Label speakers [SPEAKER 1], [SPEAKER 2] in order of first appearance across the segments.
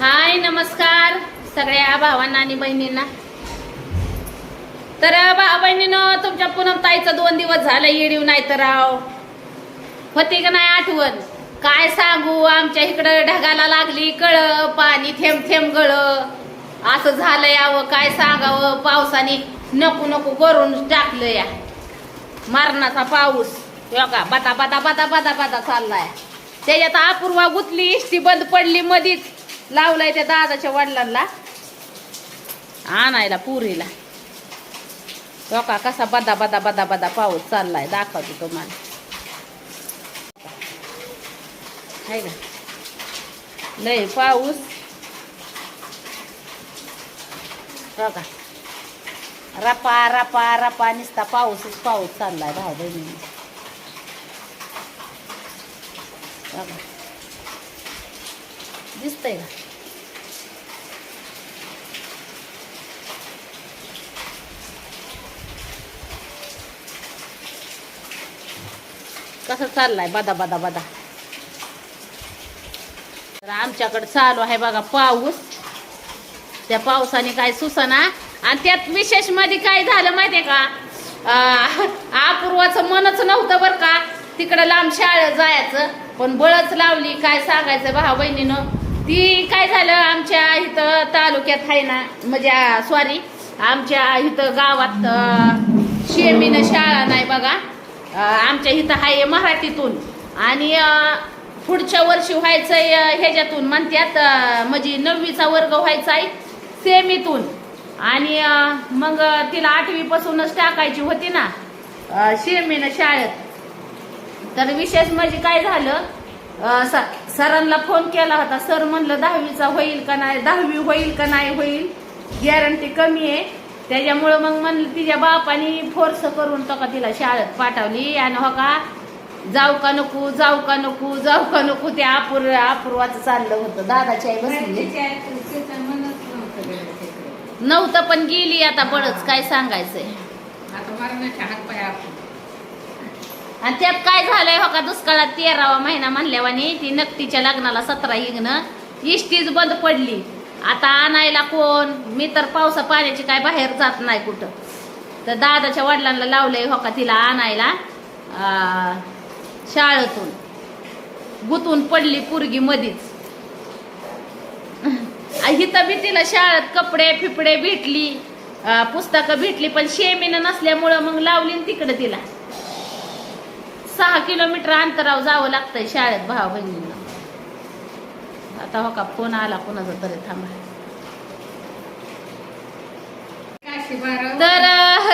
[SPEAKER 1] हाय नमस्कार सगळ्या भावांना आणि बहिणींना. तर भावा बहिणीनं तुमच्या पूनम ताईचं दोन दिवस झालं येडीव नाही तर राव. होती का नाही आठवण? काय सांगू आमच्या इकडं ढगाला लागली कळ पाणी थेंब थेंब गळ. असं झालं यावं काय सांगावं? पावसाने नको नको करून टाकलं या. मारणाचा पाऊस. हो का? बता बता बता बता बता चाललाय. त्याच्यात अपूर्वा गुतली इष्टी बंद पडली मधीच. लावलाय त्या दादाच्या वडिलांना. आणायला पुरीला. लोका कसा बदा बदा बदा बदा पाऊस चाललाय दाखवतो तुम्हाला. आहे का? लय पाऊस. बघा. का रपा रपा रपा निसता पाऊसच पाऊस चाललाय भाऊ बहिणी दिसतंय का? कसं चाललाय? बदा बदा बदा. तर आमच्याकडे चालू आहे बघा पाऊस. त्या पावसाने काय सुसना? आणि त्यात विशेषमध्ये काय झालं माहितीये का? अं, अपूर्वाचं मनच नव्हतं बरं का. तिकडं लांब शाळेत जायचं. पण बळच लावली. काय सांगायचं भाऊ बहिणीनं? ती काय झालं आमच्या इथं तालुक्यात आहे ना म्हणजे सॉरी आमच्या इथं गावात अं, शेमीनं शाळा नाही बघा. आमच्या इथं आहे मराठीतून. आणि पुढच्या वर्षी व्हायचंय ह्याच्यातून म्हणत्यात म्हणजे नववीचा वर्ग व्हायचा आहे सेमीतून. आणि मग तिला आठवीपासूनच टाकायची होती ना अं, शेमीनं शाळेत. तर विशेष म्हणजे काय झालं सरांना फोन केला होता सर म्हणलं दहावीचा होईल का नाही दहावी होईल का नाही होईल? गॅरंटी कमी आहे. त्याच्यामुळं मग म्हणलं तिच्या बापाने फोर्स करून तो का तिला शाळेत पाठवली? आणि हो का? जाऊ का नको जाऊ का नको जाऊ का नको? ते अपूर अपूर्वाचं चाललं होतं. दादाची आई बसली. नव्हतं पण गेली आता बळच काय सांगायचंय? आणि त्यात काय झालंय हो का? दुष्काळात तेरावा महिना म्हणल्यावानी ती नक्तीच्या लग्नाला सतरा इग्न इष्टीच बंद पडली. आता आणायला कोण? मी तर पावसा पाण्याची काय बाहेर जात नाही कुठं. तर दादाच्या वडिलांना लावलंय हो का तिला आणायला शाळेतून. गुतून पडली पुरगी मधीच. हिथं बी तिला शाळेत कपडे फिपडे भेटली पुस्तकं भेटली पण शेमीनं नसल्यामुळं मग लावली तिकडं तिला. सहा किलोमीटर अंतरावर जावं लागतंय शाळेत भाव बहिणींना. आता हो का फोन आला कोणाचा तरी थांबा. तर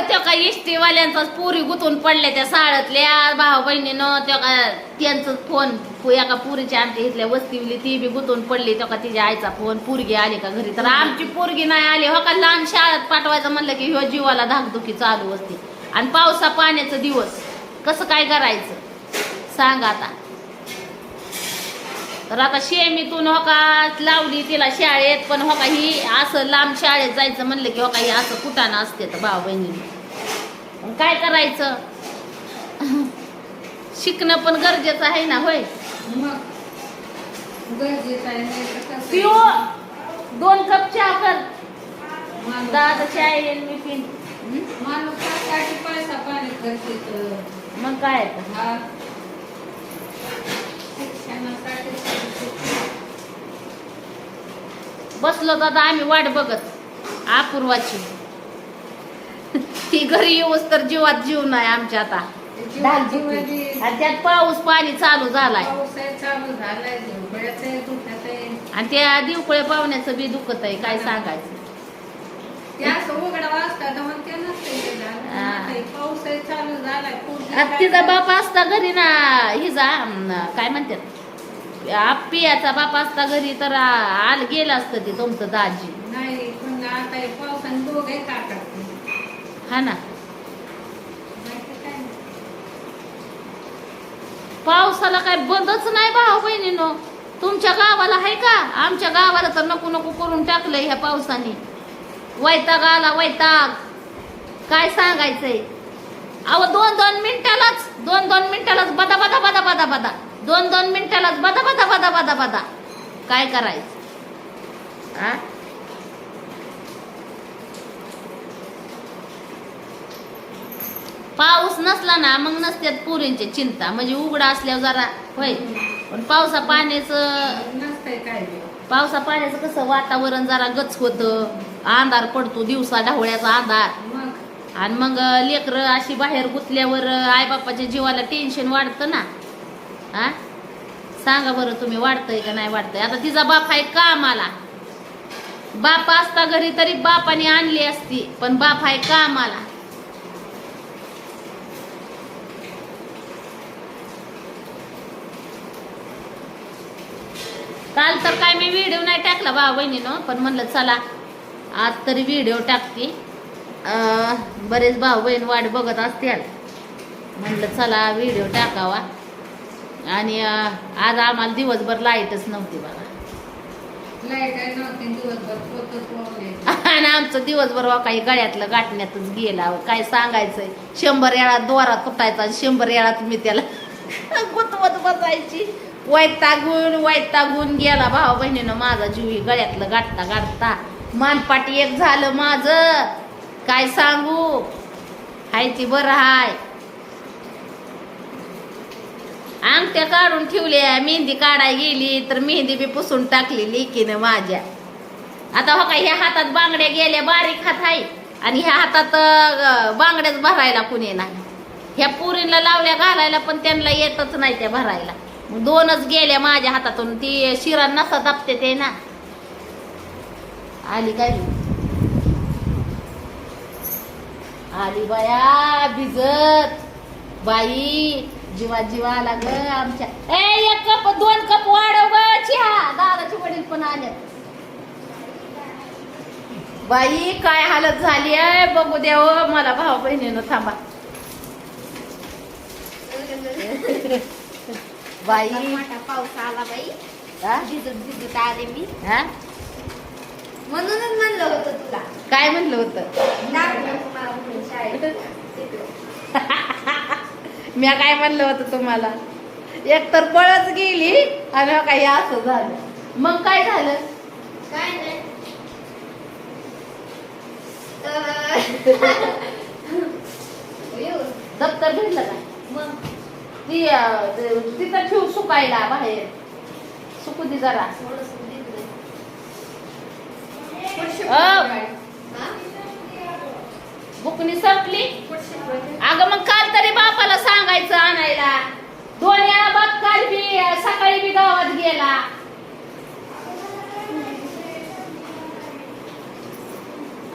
[SPEAKER 1] त्या का इष्टीवाल्यांचाच पुरी गुतून पडल्या त्या शाळेतल्या भाऊ बहिणीनं त्या का त्यांचं फोन एका पुरीच्या आमच्या इथल्या वस्तीवली ती बी गुतून पडली त्यो का तिच्या आईचा फोन पुरगी आली का घरी? तर आमची पोरगी नाही आली हो का लहान शाळेत पाठवायचं म्हणलं की ह्यो जीवाला धाकधुकी चालू असते. आणि पावसा पाण्याचा दिवस. कसं काय करायचं? सांग आता. तर आता शेमीतून हो का लावली तिला शाळेत पण हो का ही असं लांब शाळेत जायचं म्हणलं की हो का ही असं कुठानं असते तर भाऊ बहिणी काय करायचं? शिकणं पण गरजेचं आहे ना होय? पिओ दोन कप चहा कर. दादा चहा येईल मी पिन. हं?
[SPEAKER 2] पैसा पाणी करते
[SPEAKER 1] मग काय तर. बसलो दादा आम्ही वाट बघत. अपूर्वाची. ती घरी येऊस तर जीवात जीव नाही आमच्या आता. त्यात पाऊस पाणी चालू झालाय. आणि त्या दिवकळे पाहुण्याचं बी दुखत आहे काय सांगायचं
[SPEAKER 2] ते असं उघडा वाजता तर मग ते नसते हे झालं.
[SPEAKER 1] हा.
[SPEAKER 2] आता हे पाऊस आहे चालू झालाय पोरगी
[SPEAKER 1] आता
[SPEAKER 2] काय
[SPEAKER 1] तिचा
[SPEAKER 2] करते?
[SPEAKER 1] बाप असता घरी ना हिजा काय म्हणतात? आप्पियाचा बाप असता घरी तर आल गेलं असतं ते तुमचं दाजी.
[SPEAKER 2] नाही पण आता हे पावसाने दोघे काढतात
[SPEAKER 1] हा ना. पावसाला काय बंदच नाही भाऊ बहिणीनो. तुमच्या गावाला आहे का? आमच्या गावाला तर नको नको करून टाकलंय ह्या पावसाने. वैताग आला वैताग. काय सांगायचंय? अहो दोन दोन मिनिटालाच दोन दोन मिनिटालाच बदा बदा बदा बदा बदा. दोन दोन मिनिटालाच बदा बदा बदा बदा बदा. काय करायचं? आ? पाऊस नसला ना मग नसत्यात पुरींची चिंता. म्हणजे उघडा असल्यावर जरा होय. पण पावसा पाण्याचं. पावसा पाण्याचं कसं वातावरण जरा गच होतं अंधार पडतो दिवसा ढवळ्याचा अंधार. आणि मग लेकरं अशी बाहेर गुतल्यावर आईबापाच्या जीवाला टेन्शन वाढतं ना? हा सांगा बरं तुम्ही वाढतंय का नाही वाढतंय? आता तिचा बाप आहे कामाला. बाप असता घरी तरी बापाने आणली असती पण बाप आहे कामाला. काल तर काय मी व्हिडिओ नाही टाकला बा बहिणीनं पण म्हणलं चला आज तरी व्हिडिओ टाकते. बरेच भाऊ बहीण वाट बघत असतील. म्हणलं चला व्हिडिओ टाकावा. आणि आज आम्हाला दिवसभर लाईटच नव्हती बघा. आणि आमचं दिवसभर वा काही गळ्यातलं गाठण्यातच गेला. काय सांगायचंय? शंभर वेळा दोरा तुटायचा आणि शंभर वेळा तुम्ही त्याला गुतवत बसायची. वैतागून वैतागून गेला भाऊ बहिणीनं माझा जीव गळ्यातलं गाठता गाठता मानपाटी एक झालं माझं. काय सांगू? हाय ती बरं हाय. अंगठ्या काढून ठेवल्या मेहंदी काढाय गेली तर मेहंदी बी पुसून टाकली लेकीनं माझ्या. आता हो का ह्या हातात बांगड्या गेल्या बारीक हात आहे. आणि ह्या हातात बांगड्याच भरायला कुणी नाही. ह्या पुरीला लावल्या घालायला पण त्यांना येतच नाही त्या भरायला. मग दोनच गेल्या माझ्या हातातून ती शिरा नसा दाबते ते ना. आली काय? आली बाया भिजत. बाई जीवा जीवा आला ग आमच्या. ए एक कप दोन कप वाढव ग चहा. दादाचे वडील पण आले. बाई काय हालत झाली आहे? बघू द्या हो मला भाऊ बहिणीनं थांबा. बाई.
[SPEAKER 3] मोठा पाऊस आला बाई? भिजत भिजत आले मी.
[SPEAKER 1] हा?
[SPEAKER 3] म्हणूनच म्हणलं होतं तुला.
[SPEAKER 1] काय म्हणलं होतं? मी काय म्हणलं होतं तुम्हाला? एक तर पळच गेली आणि हो काही असं झालं. मग काय झालं?
[SPEAKER 3] काय नाही.
[SPEAKER 1] दप्तर भेटलं का?
[SPEAKER 3] मग.
[SPEAKER 1] ती तिथं ठेव सुकायला बाहेर. सुकू दे जरा? बुकनी संपली? अगं मग काल तरी बापाला सांगायचं आणायला. दोन वेळा बाप काल बी सकाळी बी गावात गेला.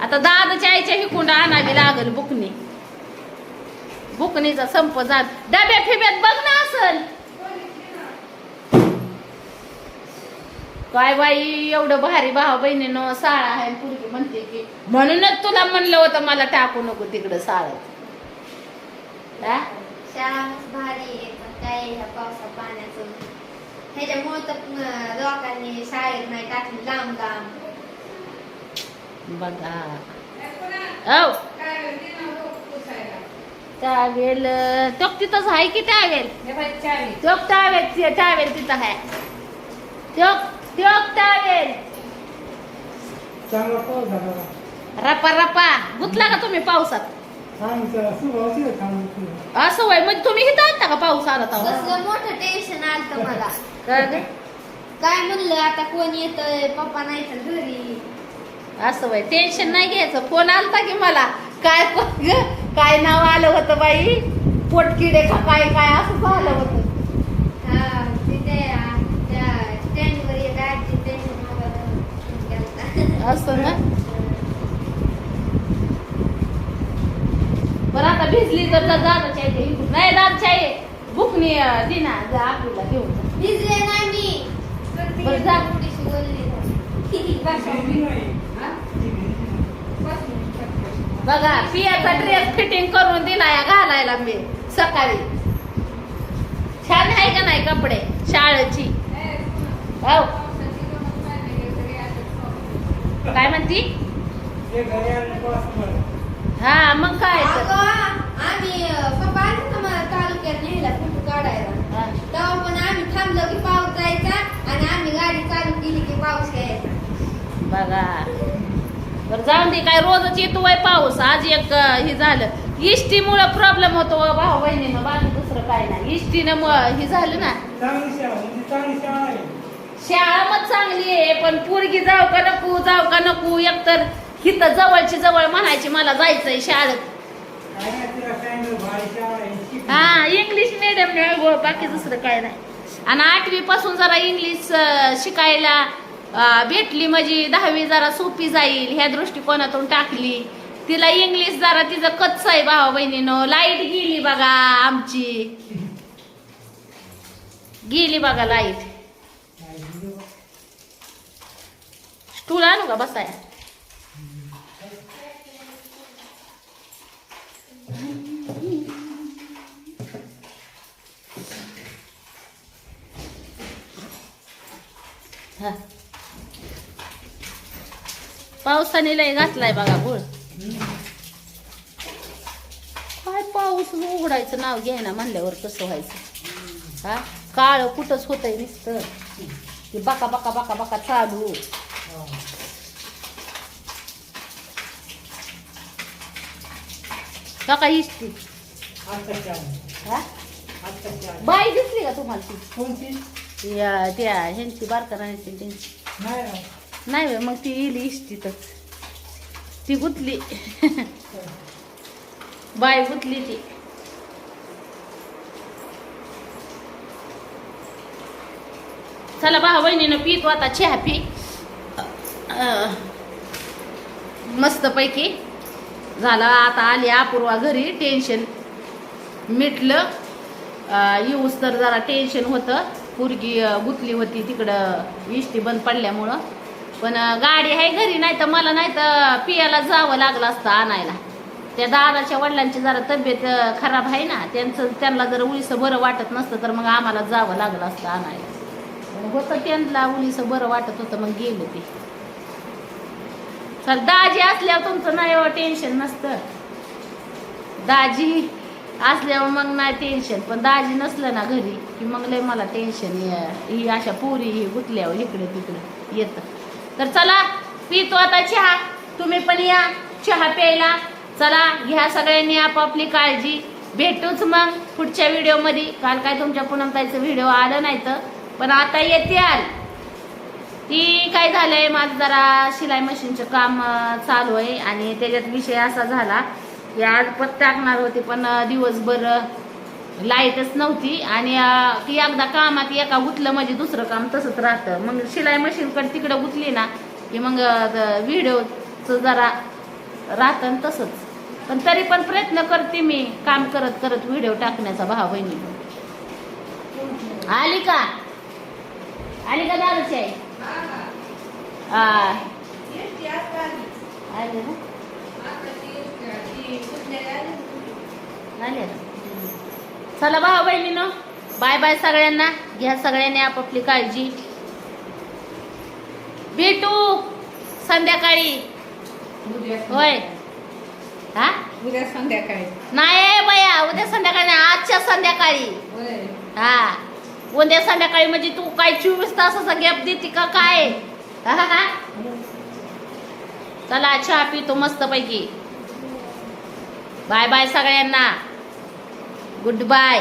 [SPEAKER 1] आता दादाच्या आईच्या हिकुंड आणावी लागल बुकनी बुकनीचा संप जात डब्या फिब्यात बघ ना असल. काय बाई एवढं भारी भाऊ बहिणीनं साळा आहे पुरगी म्हणते की म्हणूनच तुला म्हणलं होतं मला टाकू नको तिकडं साळ्यात हा?
[SPEAKER 3] शाळा भारी आहे पण काय ह्या पावसा पाण्याचं? ह्याच्यामुळे तर लोकांनी शाळेत नाही टाकली लांब लांब.
[SPEAKER 1] बघा. औ. टावेल तो तिथंच आहे की टावेल?
[SPEAKER 2] हे
[SPEAKER 1] तो टावेल टावेल तिथं आहे. तो तो टावेल
[SPEAKER 4] चांगला पाऊस झाला
[SPEAKER 1] रपा रपा. गुतला का तुम्ही पावसात?
[SPEAKER 4] आमचं
[SPEAKER 1] असं वय म्हणजे तुम्ही इथं आणता का पाऊस आला
[SPEAKER 3] कसलं मोठं टेन्शन आलं मला.
[SPEAKER 1] काय ग?
[SPEAKER 3] काय म्हणलं आता कोण येतंय? पप्पा नाही तर घरी.
[SPEAKER 1] असं वय टेन्शन नाही घ्यायचं. फोन आलता की मला? काय प- ग? काय नाव आलं होतं बाई? पोटकिडे का काय काय असं झालं होतं?
[SPEAKER 3] हा, तिथे आ, त्या स्टँडवर एक आजी त्यांच्या मोबाईल गेलता.
[SPEAKER 1] असं ना बरं आता भिजली तर इथे इकडून नाही दादाच्या आहे बुकनी दिना जा आपल्याला घेऊन.
[SPEAKER 3] भिजले नाही मी.
[SPEAKER 1] बरं, जा. बघा पियाचा ड्रेस फिटिंग करून दिला या घालायला मी सकाळी. छान आहे का नाही कपडे? शाळेची. हो काय म्हणती?
[SPEAKER 4] हे.
[SPEAKER 1] हा मग काय तर.
[SPEAKER 3] आम्ही पप्पा मला तालुक्यात नेला फोटो काढायला.
[SPEAKER 1] हा.
[SPEAKER 3] तेव्हा पण आम्ही थांबलो की पाऊस जायचा आणि आम्ही गाडी चालू केली की पाऊस यायचा.
[SPEAKER 1] बघा. बरं जाऊन दे काय रोजच येतो वय पाऊस. आज एक अं, हे झालं. इष्टीमुळं प्रॉब्लेम होतो व भाऊ बहिणीनं बाकी दुसरं काय नाही. इष्टीनं म- हे झालं ना.
[SPEAKER 4] चांगली शाळा म्हणजे चांगली शाळा आहे.
[SPEAKER 1] शाळा मग चांगली आहे पण पोरगी जाऊ का नको जाऊ का नको एकतर हिथं जवळची जवळ म्हणायची मला जायचंय शाळेत.
[SPEAKER 4] शाळा
[SPEAKER 1] हा इंग्लिश मिडियम बाकी दुसरं काय नाही. आणि आठवी पासून जरा इंग्लिश शिकायला भेटली म्हणजे दहावी जरा सोपी जाईल ह्या दृष्टिकोनातून टाकली. तिला इंग्लिश जरा तिचं कच्च आहे भावा बहिणीनं लाइट गेली बघा आमची. गेली बघा लाइट
[SPEAKER 4] नाही, दिलं बा.
[SPEAKER 1] तुला आणू का बसाया हा. पावसाने लय घातलाय बघा गुळ काय पाऊस उघडायचं नाव घ्यायना म्हणल्यावर कसं व्हायचं हा काळ कुठंच होतंय नुसतं की बका बका बका बका चालू बका इष्टी हा? बाई दिसली का तुम्हाला ती?
[SPEAKER 4] कोणती?
[SPEAKER 1] या- त्या ह्यांची बारका राण्याची त्यांची.
[SPEAKER 4] नाही
[SPEAKER 1] बाई, मग ती येईल इष्टीतच. ती गुतली. बाय गुतली ती. चला भाऊ बहिणीनं पितो आता चहा पी. अं, मस्तपैकी झालं आता आली अपूर्वा घरी टेन्शन मिटलं. येऊस तर जरा टेन्शन होतं. पोरगी गुतली होती तिकडं इष्टी बंद पडल्यामुळं. पण गाडी आहे घरी नाही तर मला नाही तर पियाला जावं लागलं असतं आणायला. त्या दादाच्या वडिलांची जरा तब्येत खराब आहे ना त्यांचं त्यांना जर उलीसं बरं वाटत नसतं तर मग आम्हाला जावं लागलं असतं आणायला. होतं त्यांना उळीसं बरं वाटत होतं मग गेलं ते. तर दाजी असल्यावर तुमचं नाही एवढं टेन्शन नसतं. दाजी असल्यावर मग नाही टेन्शन पण दाजी नसलं ना घरी की मग लय मला टेन्शन ही अशा पोरी ही गुतल्यावर इकडे तिकडे येतं. तर चला पितो आता चहा. तुम्ही पण या चहा प्यायला. चला घ्या सगळ्यांनी आपापली काळजी. भेटूच मग पुढच्या व्हिडिओमध्ये काल काय तुमच्या पुनमताईचं व्हिडिओ आलं नाही तर पण आता येते आल. ती काय झालंय माझं जरा शिलाई मशीनचं काम चालू आहे आणि त्याच्यात विषय असा झाला की आज पत टाकणार होते पण दिवसभर लाईटच नव्हती आणि ती एकदा कामात एका गुतलं म्हणजे दुसरं काम तसंच राहतं. मग शिलाई मशीनकडे तिकडं गुतली ना की मग व्हिडिओचं जरा राहतं तसंच. पण तरी पण प्रयत्न करते मी काम करत करत व्हिडिओ टाकण्याचा भाव बहिणी आली का? आली का दारूची आई? आले ना? आले ना? चला भाऊ बहिणीनो बाय बाय सगळ्यांना. घ्या सगळ्यांनी आपापली काळजी. भेटू संध्याकाळी. होय. हा?
[SPEAKER 2] उद्या संध्याकाळी.
[SPEAKER 1] नाही बया उद्या संध्याकाळी नाही आजच्या संध्याकाळी. हा. उद्या संध्याकाळी म्हणजे तू काय चोवीस तासाचा गॅप देते का काय? चला चहा पितो मस्त पैकी बाय बाय सगळ्यांना. Good bye